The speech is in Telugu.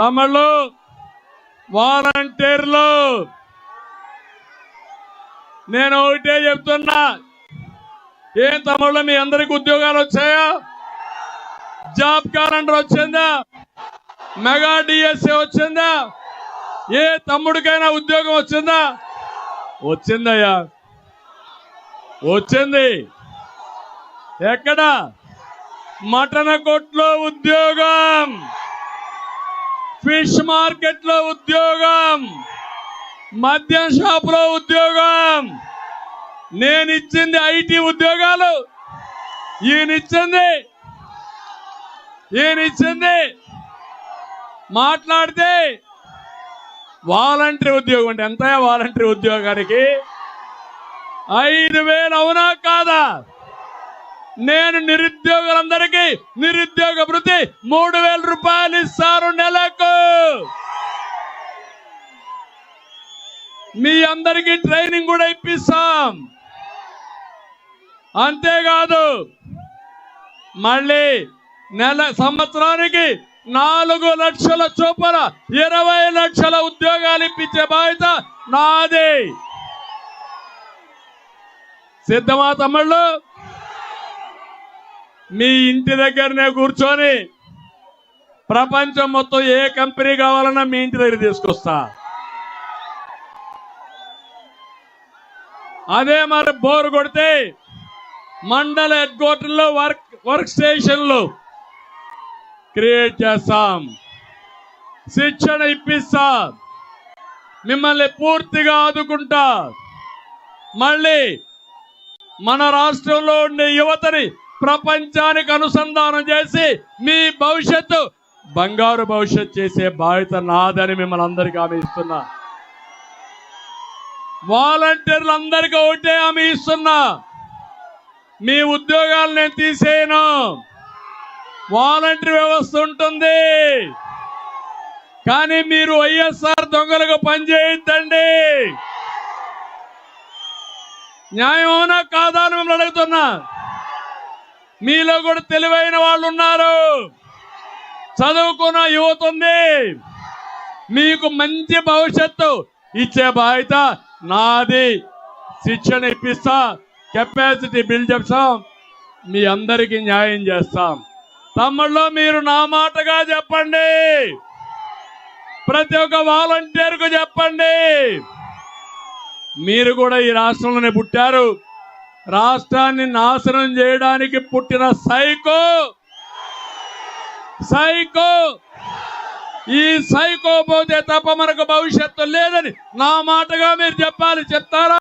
తమిళ్ళు వాలంటీర్లు. నేను ఒకటే చెప్తున్నా ఏం తమిళ్ళు మీ అందరికి ఉద్యోగాలు వచ్చాయా? జాబ్ క్యాలెండర్ వచ్చిందా? మెగా డిఎస్ఏ వచ్చిందా? ఏ తమ్ముడికైనా ఉద్యోగం వచ్చిందా? వచ్చిందయ్యా. వచ్చింది. ఎక్కడ? మటన కొట్లో ఉద్యోగం. ఫిష్ మార్కెట్లో ఉద్యోగం మద్యం షాప్లో ఉద్యోగం. నేను ఇచ్చింది ఐటీ ఉద్యోగాలు. ఈయనిచ్చింది ఈయనిచ్చింది మాట్లాడితే వాలంటరీ ఉద్యోగం అంటే ఎంత వాలంటరీ ఉద్యోగానికి? ఐదు వేలు అవునా కాదా? నేను నిరుద్యోగులందరికీ నిరుద్యోగ వృత్తి మూడు వేల రూపాయలు ఇస్తారు నెలకు. మీ అందరికీ ట్రైనింగ్ కూడా ఇప్పిస్తాం. అంతేకాదు మళ్ళీ నెల సంవత్సరానికి నాలుగు లక్షల చొప్పున ఇరవై లక్షల ఉద్యోగాలు ఇప్పించే బాధ్యత నాది. సిద్ధమా తమ్ముళ్ళు? మీ ఇంటి దగ్గరనే కూర్చొని ప్రపంచం మొత్తం ఏ కంపెనీ కావాలన్నా మీ ఇంటి దగ్గర తీసుకొస్తా. అదే మరి బోర్ కొడితే మండల హెడ్ క్వార్టర్లో వర్క్ వర్క్ స్టేషన్లు క్రియేట్ చేస్తాం. శిక్షణ ఇప్పిస్తా. మిమ్మల్ని పూర్తిగా ఆదుకుంటా. మళ్ళీ మన రాష్ట్రంలో ఉండే యువతని ప్రపంచానికి అనుసంధానం చేసి మీ భవిష్యత్తు బంగారు భవిష్యత్ చేసే బాధ్యత నాదని మిమ్మల్ని అందరికీ హామీ ఇస్తున్నా. వాలంటీర్లు అందరికీ ఒకటే హామీ ఇస్తున్నా. మీ ఉద్యోగాలు నేను తీసేయను. వాలంటీర్ వ్యవస్థ ఉంటుంది. కానీ మీరు వైఎస్ఆర్ దొంగలుగా పనిచేయొద్దండి. న్యాయం కాదా అని మిమ్మల్ని అడుగుతున్నా. మీలో కూడా తెలివైన వాళ్ళు ఉన్నారు. చదువుకున్న యువత ఉంది మీకు మంచి భవిష్యత్తు ఇచ్చే బాధ్యత నాది. శిక్షణ ఇప్పిస్తా కెపాసిటీ బిల్డ్ చేస్తాం. మీ అందరికీ న్యాయం చేస్తాం. తమ్ముళ్ళు మీరు నా మాటగా చెప్పండి. ప్రతి ఒక్క వాలంటీర్కు చెప్పండి. మీరు కూడా ఈ రాష్ట్రంలోనే పుట్టారు. రాష్ట్రాన్ని నాశనం చేయడానికి పుట్టిన సైకో. సైకో. ఈ సైకో పోతే తప్ప మనకు భవిష్యత్తు లేదని నా మాటగా మీరు చెప్పాలి చెప్తారా?